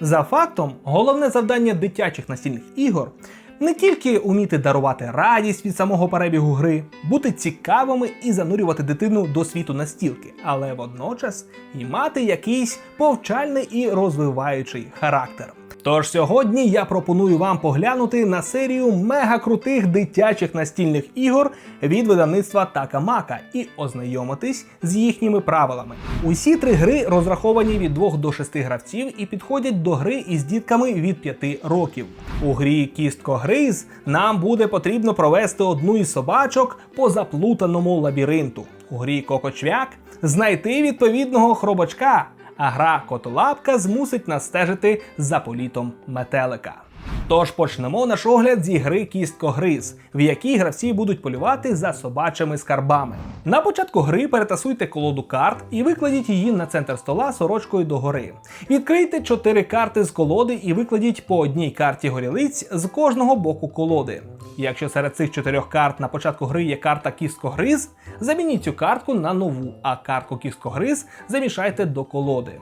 За фактом, головне завдання дитячих настільних ігор не тільки уміти дарувати радість від самого перебігу гри, бути цікавими і занурювати дитину до світу настілки, але водночас і мати якийсь повчальний і розвиваючий характер. Тож сьогодні я пропоную вам поглянути на серію мега крутих дитячих настільних ігор від видавництва Такамака і ознайомитись з їхніми правилами. Усі три гри розраховані від 2 до 6 гравців і підходять до гри із дітками від 5 років. У грі Кістко Гриз нам буде потрібно провести одну із собачок по заплутаному лабіринту. У грі Кокочвяк знайти відповідного хробачка а гра Котолапка змусить нас стежити за політом метелика. Тож почнемо наш огляд зі гри Кісткогриз, в якій гравці будуть полювати за собачими скарбами. На початку гри перетасуйте колоду карт і викладіть її на центр стола сорочкою догори. Відкрийте 4 карти з колоди і викладіть по одній карті горілиць з кожного боку колоди. Якщо серед цих чотирьох карт на початку гри є карта Кісткогриз, замініть цю картку на нову, а картку Кісткогриз замішайте до колоди.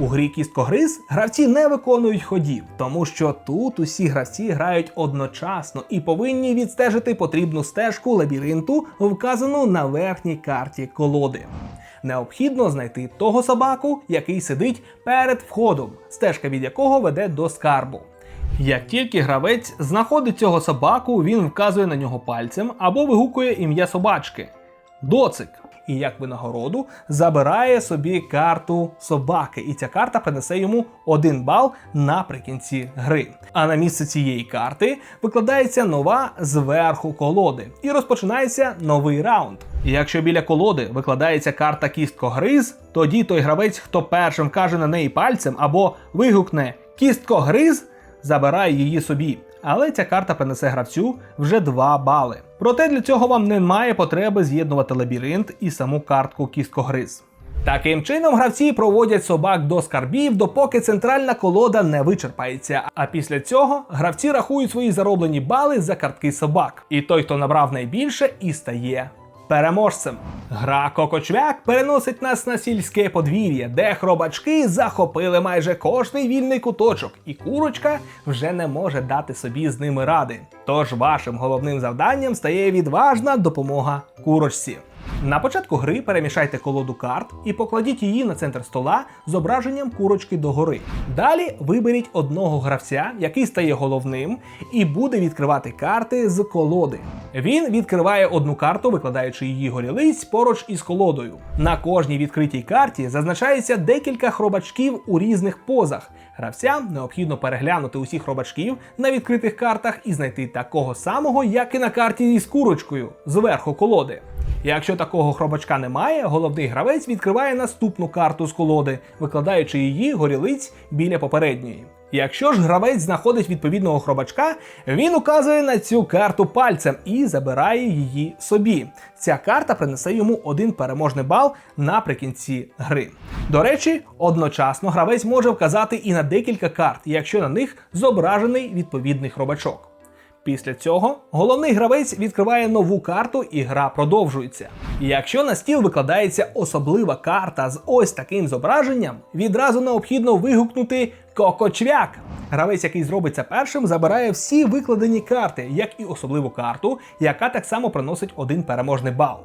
У грі кісткогриз гравці не виконують ходів, тому що тут усі гравці грають одночасно і повинні відстежити потрібну стежку лабіринту, вказану на верхній карті колоди. Необхідно знайти того собаку, який сидить перед входом, стежка від якого веде до скарбу. Як тільки гравець знаходить цього собаку, він вказує на нього пальцем або вигукує ім'я собачки доцик. І як винагороду забирає собі карту собаки, і ця карта принесе йому один бал наприкінці гри. А на місце цієї карти викладається нова зверху колоди, і розпочинається новий раунд. Якщо біля колоди викладається карта кісткогриз, тоді той гравець, хто першим каже на неї пальцем або вигукне кісткогриз, забирає її собі. Але ця карта принесе гравцю вже 2 бали. Проте для цього вам немає потреби з'єднувати лабіринт і саму картку кісткогриз. Таким чином, гравці проводять собак до скарбів, допоки центральна колода не вичерпається. А після цього гравці рахують свої зароблені бали за картки собак. І той, хто набрав найбільше, і стає переможцем. Гра Кокочвяк переносить нас на сільське подвір'я, де хробачки захопили майже кожний вільний куточок, і курочка вже не може дати собі з ними ради. Тож вашим головним завданням стає відважна допомога курочці. На початку гри перемішайте колоду карт і покладіть її на центр стола зображенням курочки догори. Далі виберіть одного гравця, який стає головним, і буде відкривати карти з колоди. Він відкриває одну карту, викладаючи її горілиць поруч із колодою. На кожній відкритій карті зазначається декілька хробачків у різних позах. Гравцям необхідно переглянути усіх хробачків на відкритих картах і знайти такого самого, як і на карті із курочкою зверху колоди. Якщо такого хробачка немає, головний гравець відкриває наступну карту з колоди, викладаючи її горілиць біля попередньої. Якщо ж гравець знаходить відповідного хробачка, він указує на цю карту пальцем і забирає її собі. Ця карта принесе йому один переможний бал наприкінці гри. До речі, одночасно гравець може вказати і на декілька карт, якщо на них зображений відповідний хробачок. Після цього головний гравець відкриває нову карту і гра продовжується. Якщо на стіл викладається особлива карта з ось таким зображенням, відразу необхідно вигукнути Кокочвяк. Гравець, який зробить це першим, забирає всі викладені карти, як і особливу карту, яка так само приносить один переможний бал.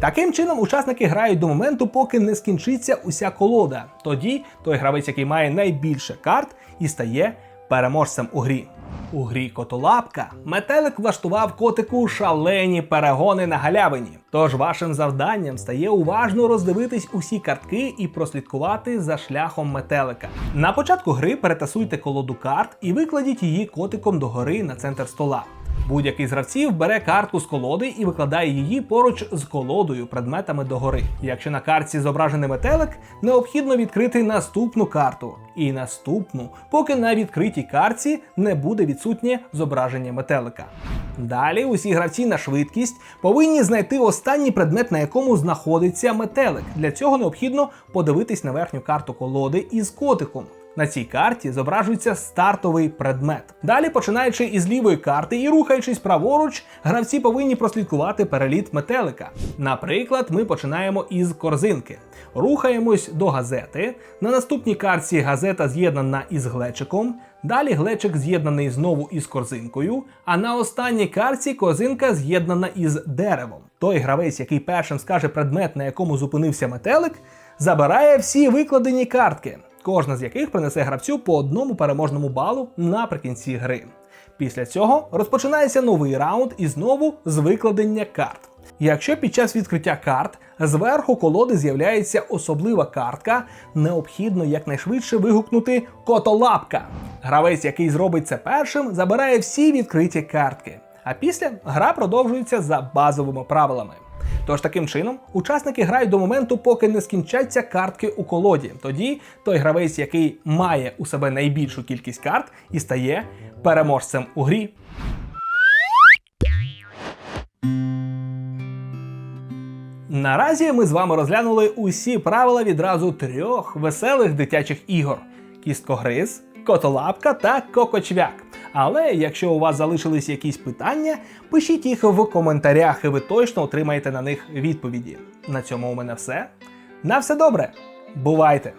Таким чином, учасники грають до моменту, поки не скінчиться уся колода. Тоді той гравець, який має найбільше карт, і стає переможцем у грі. У грі Котолапка метелик влаштував котику шалені перегони на галявині. Тож вашим завданням стає уважно роздивитись усі картки і прослідкувати за шляхом метелика. На початку гри перетасуйте колоду карт і викладіть її котиком догори на центр стола. Будь-який з гравців бере картку з колоди і викладає її поруч з колодою предметами догори. Якщо на картці зображений метелик, необхідно відкрити наступну карту і наступну, поки на відкритій картці не буде відсутнє зображення метелика. Далі усі гравці на швидкість повинні знайти останній предмет, на якому знаходиться метелик. Для цього необхідно подивитись на верхню карту колоди із котиком. На цій карті зображується стартовий предмет. Далі, починаючи із лівої карти і рухаючись праворуч, гравці повинні прослідкувати переліт метелика. Наприклад, ми починаємо із корзинки. Рухаємось до газети. На наступній картці газета з'єднана із глечиком. Далі глечик з'єднаний знову із корзинкою. А на останній картці корзинка з'єднана із деревом. Той гравець, який першим скаже предмет, на якому зупинився метелик, забирає всі викладені картки, кожна з яких принесе гравцю по одному переможному балу наприкінці гри. Після цього розпочинається новий раунд і знову з викладення карт. Якщо під час відкриття карт зверху колоди з'являється особлива картка, необхідно якнайшвидше вигукнути котолапка. Гравець, який зробить це першим, забирає всі відкриті картки. А після гра продовжується за базовими правилами. Тож таким чином учасники грають до моменту, поки не скінчаться картки у колоді. Тоді той гравець, який має у себе найбільшу кількість карт, і стає переможцем у грі. Наразі ми з вами розглянули усі правила відразу трьох веселих дитячих ігор: кісткогриз, котолапка та кокочвяк. Але якщо у вас залишились якісь питання, пишіть їх в коментарях, і ви точно отримаєте на них відповіді. На цьому у мене все. На все добре. Бувайте!